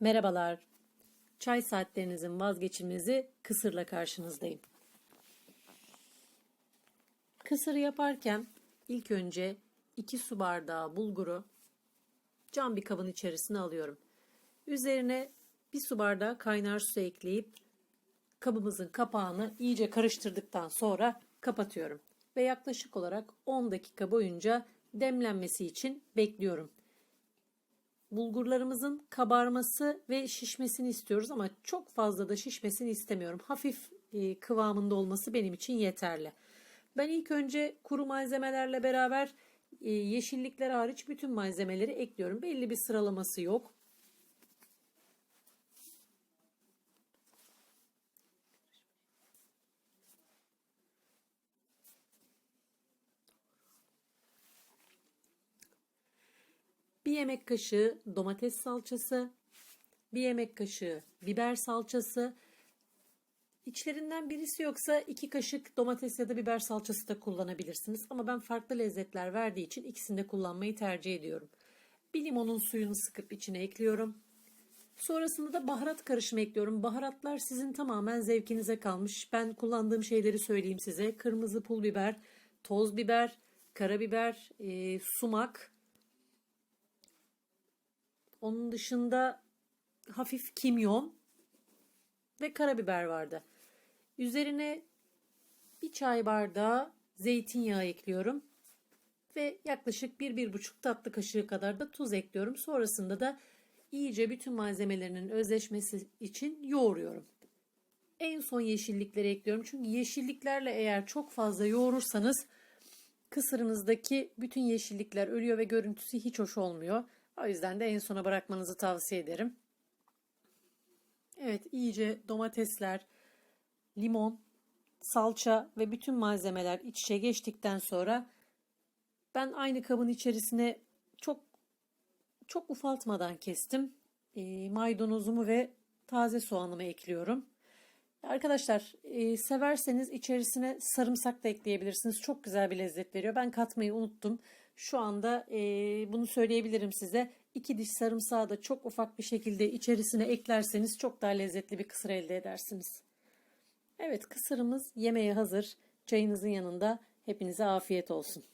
Merhabalar. Çay saatlerinizin vazgeçilmezi kısırla karşınızdayım. Kısır yaparken ilk önce 2 su bardağı bulguru cam bir kabın içerisine alıyorum. Üzerine bir su bardağı kaynar su ekleyip kabımızın kapağını iyice karıştırdıktan sonra kapatıyorum. Ve yaklaşık olarak 10 dakika boyunca demlenmesi için bekliyorum. Bulgurlarımızın kabarması ve şişmesini istiyoruz ama çok fazla da şişmesini istemiyorum. Hafif e, kıvamında olması benim için yeterli. Ben ilk önce kuru malzemelerle beraber e, yeşillikler hariç bütün malzemeleri ekliyorum. Belli bir sıralaması yok. Yemek kaşığı domates salçası, bir yemek kaşığı biber salçası. İçlerinden birisi yoksa iki kaşık domates ya da biber salçası da kullanabilirsiniz. Ama ben farklı lezzetler verdiği için ikisini de kullanmayı tercih ediyorum. Bir limonun suyunu sıkıp içine ekliyorum. Sonrasında da baharat karışımı ekliyorum. Baharatlar sizin tamamen zevkinize kalmış. Ben kullandığım şeyleri söyleyeyim size. Kırmızı pul biber, toz biber, karabiber, e, sumak, onun dışında hafif kimyon ve karabiber vardı. Üzerine bir çay bardağı zeytinyağı ekliyorum. Ve yaklaşık 1-1,5 tatlı kaşığı kadar da tuz ekliyorum. Sonrasında da iyice bütün malzemelerinin özleşmesi için yoğuruyorum. En son yeşillikleri ekliyorum. Çünkü yeşilliklerle eğer çok fazla yoğurursanız kısırınızdaki bütün yeşillikler ölüyor ve görüntüsü hiç hoş olmuyor. O yüzden de en sona bırakmanızı tavsiye ederim. Evet iyice domatesler, limon, salça ve bütün malzemeler iç içe geçtikten sonra ben aynı kabın içerisine çok çok ufaltmadan kestim. E, maydanozumu ve taze soğanımı ekliyorum. Arkadaşlar e, severseniz içerisine sarımsak da ekleyebilirsiniz. Çok güzel bir lezzet veriyor. Ben katmayı unuttum. Şu anda e, bunu söyleyebilirim size. İki diş sarımsağı da çok ufak bir şekilde içerisine eklerseniz çok daha lezzetli bir kısır elde edersiniz. Evet kısırımız yemeğe hazır. Çayınızın yanında hepinize afiyet olsun.